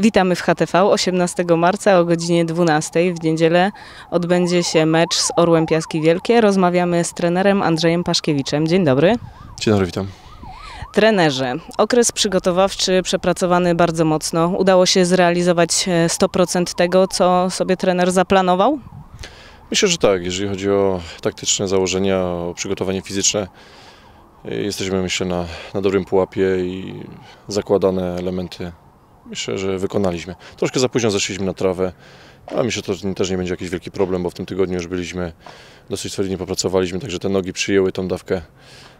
Witamy w HTV. 18 marca o godzinie 12 w niedzielę odbędzie się mecz z Orłem Piaski Wielkie. Rozmawiamy z trenerem Andrzejem Paszkiewiczem. Dzień dobry. Dzień dobry, witam. Trenerze, okres przygotowawczy przepracowany bardzo mocno. Udało się zrealizować e, 100% tego, co sobie trener zaplanował? Myślę, że tak. Jeżeli chodzi o taktyczne założenia, o przygotowanie fizyczne, y, jesteśmy myślę na, na dobrym pułapie i zakładane elementy myślę, że wykonaliśmy. Troszkę za późno zeszliśmy na trawę, ale myślę, że to też nie będzie jakiś wielki problem, bo w tym tygodniu już byliśmy, dosyć solidnie popracowaliśmy, także te nogi przyjęły tą dawkę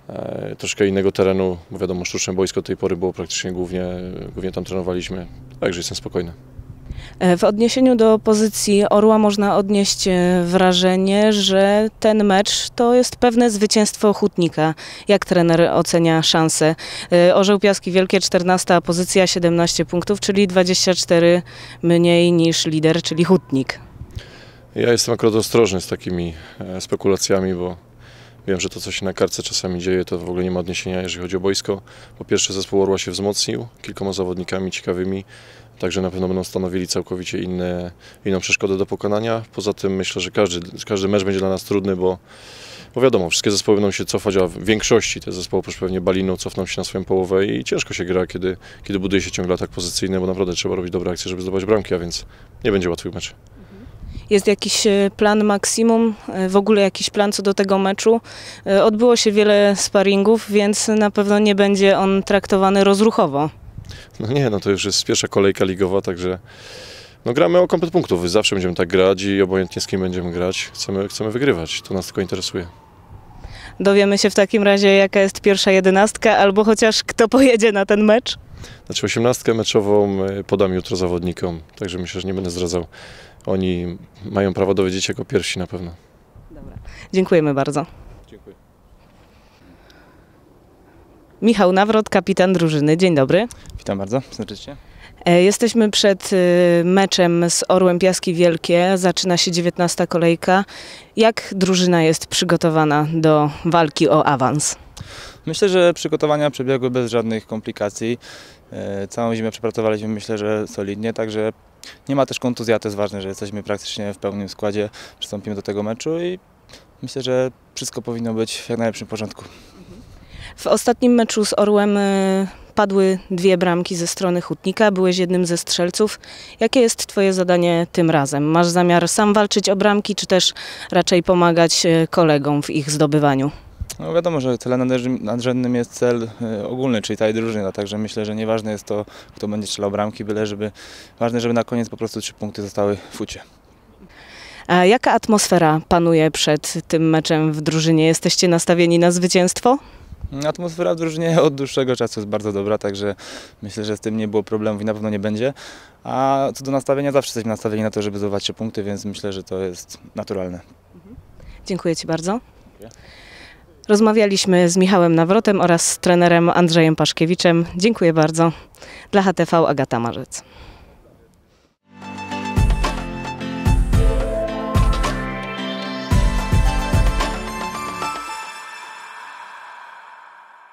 e, troszkę innego terenu, bo wiadomo, sztuczne boisko do tej pory było praktycznie głównie, głównie tam trenowaliśmy, także jestem spokojny. E, W odniesieniu do pozycji Orła można odnieść e, wrażenie, że ten mecz to jest pewne zwycięstwo Hutnika. Jak trener ocenia szanse? E, Orzeł Piaski Wielkie 14 pozycja, 17 punktów, czyli 24 mniej niż lider, czyli Hutnik. Ja jestem akurat ostrożny z takimi spekulacjami, bo wiem, że to, co się na kartce czasami dzieje, to w ogóle nie ma odniesienia, jeżeli chodzi o boisko. Po pierwsze, zespół Orła się wzmocnił kilkoma zawodnikami ciekawymi, także na pewno będą stanowili całkowicie inne, inną przeszkodę do pokonania. Poza tym myślę, że każdy, każdy mecz będzie dla nas trudny, bo, bo wiadomo, wszystkie zespoły będą się cofać, a w większości te zespoły, oprócz pewnie Balinu, cofną się na swoją połowę i ciężko się gra, kiedy, kiedy buduje się ciągle atak pozycyjny, bo naprawdę trzeba robić dobre akcje, żeby zdobyć bramki, a więc nie będzie łatwych meczów. Jest jakiś e, plan maksimum, e, w ogóle jakiś plan co do tego meczu? E, Odbyło się wiele sparingów, więc na pewno nie będzie on traktowany rozruchowo. No nie, no to już jest pierwsza kolejka ligowa, także no gramy o komplet punktów. Zawsze będziemy tak grać i obojętnie z kim będziemy grać, chcemy, chcemy wygrywać. To nas tylko interesuje. Dowiemy się w takim razie, jaka jest pierwsza jedenastka, albo chociaż kto pojedzie na ten mecz? Znaczy osiemnastkę meczową podam jutro zawodnikom, także myślę, że nie będę zdradzał. Oni mają prawo dowiedzieć się jako pierwsi na pewno. Dziękujemy bardzo. Dziękuję. Michał Nawrot, kapitan drużyny. Dzień dobry. Witam bardzo, serdecznie. E, Jesteśmy przed e, meczem z Orłem Piaski Wielkie. Zaczyna się 19 kolejka. Jak drużyna jest przygotowana do walki o awans? Myślę, że przygotowania przebiegły bez żadnych komplikacji. E, Całą zimę przepracowaliśmy, myślę, że solidnie, także nie ma też kontuzji, a to jest ważne, że jesteśmy praktycznie w pełnym składzie, przystąpimy do tego meczu i myślę, że wszystko powinno być w jak najlepszym porządku. W ostatnim meczu z Orłem e, padły dwie bramki ze strony Hutnika. Byłeś jednym ze strzelców. Jakie jest Twoje zadanie tym razem? Masz zamiar sam walczyć o bramki, czy też raczej pomagać e, kolegom w ich zdobywaniu? No wiadomo, że celem nadrzędnym- jest cel e, ogólny, czyli całej drużyny, także myślę, że nieważne jest to, kto będzie strzelał bramki, byle żeby, ważne, żeby na koniec po prostu trzy punkty zostały w fucie. A jaka atmosfera panuje przed tym meczem w drużynie? Jesteście nastawieni na zwycięstwo? Atmosfera w drużynie od dłuższego czasu jest bardzo dobra, także myślę, że z tym nie było problemów i na pewno nie będzie. A co do nastawienia, zawsze jesteśmy nastawieni na to, żeby zdobywać trzy punkty, więc myślę, że to jest naturalne. Dziękuję Ci bardzo. Dziękuję. Rozmawialiśmy z Michałem Nawrotem oraz z trenerem Andrzejem Paszkiewiczem. Dziękuję bardzo. Dla HTV Agata Marzec.